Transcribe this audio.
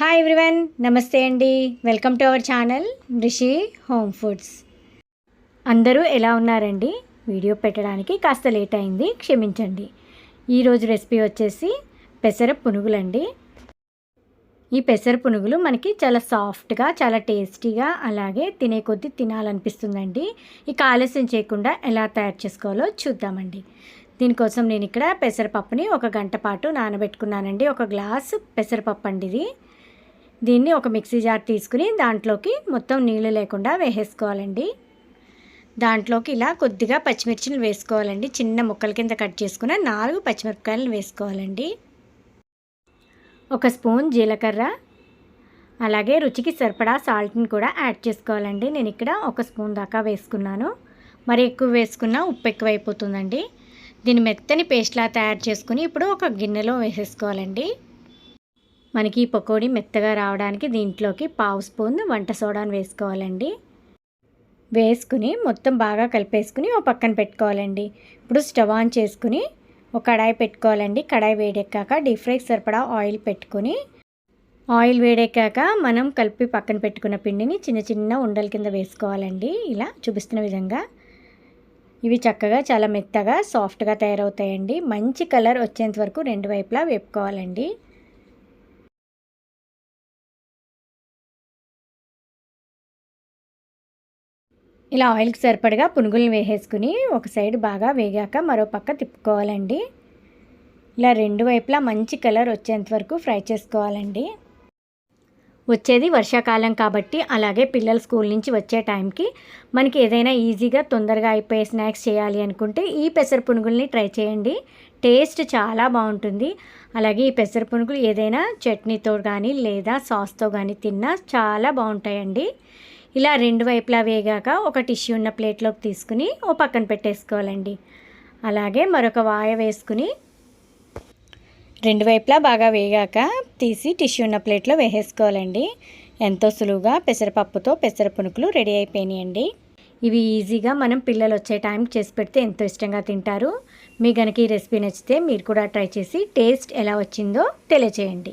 Hi everyone నమస్తే అండి. Welcome to our channel Rishi home foods అందరూ ఎలా ఉన్నారండి? వీడియో పెట్టడానికి కాస్త లేట్ అయింది క్షమించండి. ఈరోజు రెసిపీ వచ్చేసి పెసర పునుగులండి. ఈ పెసర పునుగులు మనకి చాలా సాఫ్ట్గా చాలా టేస్టీగా అలాగే తినే కొద్దీ తినాలనిపిస్తుందండి. ఇక ఆలస్యం చేయకుండా ఎలా తయారు చేసుకోవాలో చూద్దామండి. దీనికోసం నేను ఇక్కడ పెసరపప్పుని ఒక గంట పాటు నానబెట్టుకున్నానండి. ఒక గ్లాస్ పెసరపప్పు అండి ఇది. దీన్ని ఒక మిక్సీ జార్ తీసుకుని దాంట్లోకి మొత్తం నీళ్ళు లేకుండా వేసేసుకోవాలండి. దాంట్లోకి ఇలా కొద్దిగా పచ్చిమిర్చిని వేసుకోవాలండి. చిన్న ముక్కల కింద కట్ చేసుకున్న నాలుగు పచ్చిమిరపకాయలు వేసుకోవాలండి. ఒక స్పూన్ జీలకర్ర అలాగే రుచికి సరిపడా సాల్ట్ని కూడా యాడ్ చేసుకోవాలండి. నేను ఇక్కడ ఒక స్పూన్ దాకా వేసుకున్నాను. మరి ఎక్కువ వేసుకున్నా ఉప్పు ఎక్కువైపోతుందండి. దీన్ని మెత్తని పేస్ట్లా తయారు చేసుకుని ఇప్పుడు ఒక గిన్నెలో వేసేసుకోవాలండి. మనకి ఈ పకోడీ మెత్తగా రావడానికి దీంట్లోకి పావు స్పూన్ వంట సోడాను వేసుకోవాలండి. వేసుకుని మొత్తం బాగా కలిపేసుకుని ఓ పక్కన పెట్టుకోవాలండి. ఇప్పుడు స్టవ్ ఆన్ చేసుకుని ఒక కడాయి పెట్టుకోవాలండి. కడాయి వేడెక్కాక డీప్ ఫ్రైకి సరిపడా ఆయిల్ పెట్టుకొని ఆయిల్ వేడెక్కాక మనం కలిపి పక్కన పెట్టుకున్న పిండిని చిన్న చిన్న ఉండల కింద వేసుకోవాలండి. ఇలా చూపిస్తున్న విధంగా. ఇవి చక్కగా చాలా మెత్తగా సాఫ్ట్గా తయారవుతాయండి. మంచి కలర్ వచ్చేంత వరకు రెండు వైపులా వేపుకోవాలండి. ఇలా ఆయిల్కి సరిపడగా పునుగులను వేసేసుకుని ఒక సైడ్ బాగా వేగాక మరో పక్క తిప్పుకోవాలండి. ఇలా రెండు వైపులా మంచి కలర్ వచ్చేంత వరకు ఫ్రై చేసుకోవాలండి. వచ్చేది వర్షాకాలం కాబట్టి అలాగే పిల్లలు స్కూల్ నుంచి వచ్చే టైంకి మనకి ఏదైనా ఈజీగా తొందరగా అయిపోయే స్నాక్స్ చేయాలి అనుకుంటే ఈ పెసర పునుగుల్ని ట్రై చేయండి. టేస్ట్ చాలా బాగుంటుంది. అలాగే ఈ పెసర పునుగులు ఏదైనా చట్నీతో కానీ లేదా సాస్తో కానీ తిన్నా చాలా బాగుంటాయండి. ఇలా రెండు వైపులా వేగాక ఒక టిష్యూ ఉన్న ప్లేట్లోకి తీసుకుని ఓ పక్కన పెట్టేసుకోవాలండి. అలాగే మరొక వాయ వేసుకుని రెండు వైపులా బాగా వేగాక తీసి టిష్యూ ఉన్న ప్లేట్లో వేసేసుకోవాలండి. ఎంతో సులువుగా పెసరపప్పుతో పెసర పునుకులు రెడీ అయిపోయినాయండి. ఇవి ఈజీగా మనం పిల్లలు వచ్చే టైంకి చేసి పెడితే ఎంతో ఇష్టంగా తింటారు. మీ కనుక ఈ రెసిపీ నచ్చితే మీరు కూడా ట్రై చేసి టేస్ట్ ఎలా వచ్చిందో తెలియచేయండి.